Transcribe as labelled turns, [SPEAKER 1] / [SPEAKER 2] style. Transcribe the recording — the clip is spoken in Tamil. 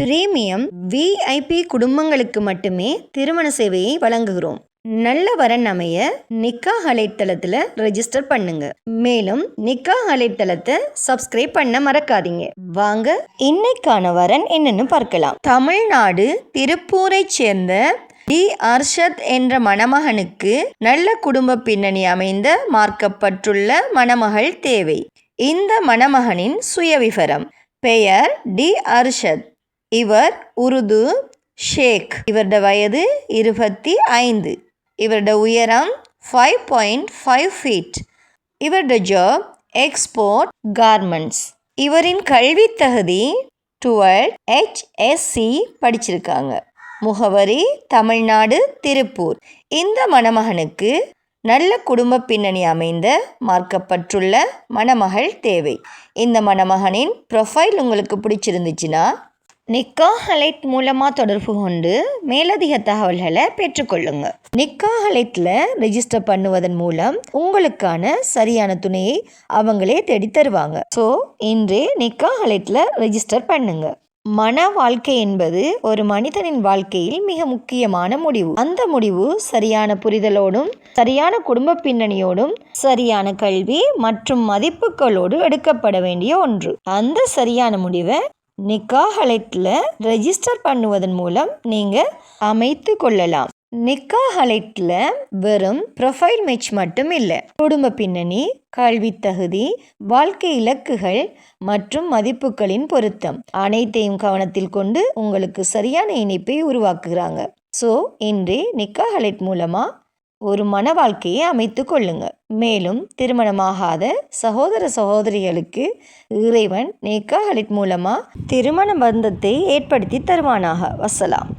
[SPEAKER 1] பிரீமியம் விஐபி குடும்பங்களுக்கு மட்டுமே திருமண சேவையை வழங்குகிறோம். நல்ல வரன் அமைய நிக்கா அலைத்தளத்தில் ரெஜிஸ்டர் பண்ணுங்க. மேலும் நிக்கா அலைத்தளத்தை சப்ஸ்கிரைப் பண்ண மறக்காதீங்க. வாங்க இன்னைக்கான வரன் என்னன்னு பார்க்கலாம். தமிழ்நாடு திருப்பூரை சேர்ந்த டி. அர்ஷத் என்ற மணமகனுக்கு நல்ல குடும்ப பின்னணி அமைந்த மார்க்கப்பட்டுள்ள மணமகள் தேவை. இந்த மணமகனின் சுயவிவரம் பெயர் டி. அர்ஷத். இவர் உருது ஷேக். இவருடைய வயது இருபத்தி ஐந்து. இவரோட உயரம் ஃபைவ் பாயிண்ட் ஃபைவ் ஃபீட் இவருடைய ஜாப் எக்ஸ்போர்ட் கார்மெண்ட்ஸ் இவரின் கல்வி தகுதி டுவெல் ஹெச்எஸ்சி படிச்சிருக்காங்க. முகவரி தமிழ்நாடு திருப்பூர். இந்த மணமகனுக்கு நல்ல குடும்ப பின்னணி அமைந்த மார்க்கப்பட்டுள்ள மணமகள் தேவை. இந்த மணமகனின் ப்ரொஃபைல் உங்களுக்கு பிடிச்சிருந்துச்சுன்னா நிக்காஹலைட் மூலமாக தொடர்பு கொண்டு மேலதிக தகவல்களை பெற்றுக்கொள்ளுங்க. நிக்காஹலைட்டில் ரெஜிஸ்டர் பண்ணுவதன் மூலம் உங்களுக்கான சரியான துணையை அவங்களே தேடி தருவாங்க. ஸோ இன்றே நிக்காஹலைட்டில் ரெஜிஸ்டர் பண்ணுங்க. மன வாழ்க்கை என்பது ஒரு மனிதனின் வாழ்க்கையில் மிக முக்கியமான முடிவு. அந்த முடிவு சரியான புரிதலோடும் சரியான குடும்ப பின்னணியோடும் சரியான கல்வி மற்றும் மதிப்புகளோடு எடுக்கப்பட வேண்டிய ஒன்று. அந்த சரியான முடிவை நிக்காஹலைட்டில் ரெஜிஸ்டர் பண்ணுவதன் மூலம் நீங்கள் அமைத்து கொள்ளலாம். நிக்காஹலைட்டில் வெறும் ப்ரொஃபைல் மேட்ச் மட்டும் இல்லை. குடும்ப பின்னணி கல்வி தகுதி வாழ்க்கை இலக்குகள் மற்றும் மதிப்புகளின் பொருத்தம். அனைத்தையும் கவனத்தில் கொண்டு உங்களுக்கு சரியான இணைப்பை உருவாக்குகிறாங்க ஸோ இன்றே நிக்காஹலைட் மூலமாக ஒரு மன வாழ்க்கையை அமைத்து கொள்ளுங்க. மேலும் திருமணமாகாத சகோதர சகோதரிகளுக்கு இறைவன் நேக்காஹலிட் மூலமாக திருமண பந்தத்தை ஏற்படுத்தி தருவானாக. வசலாம்.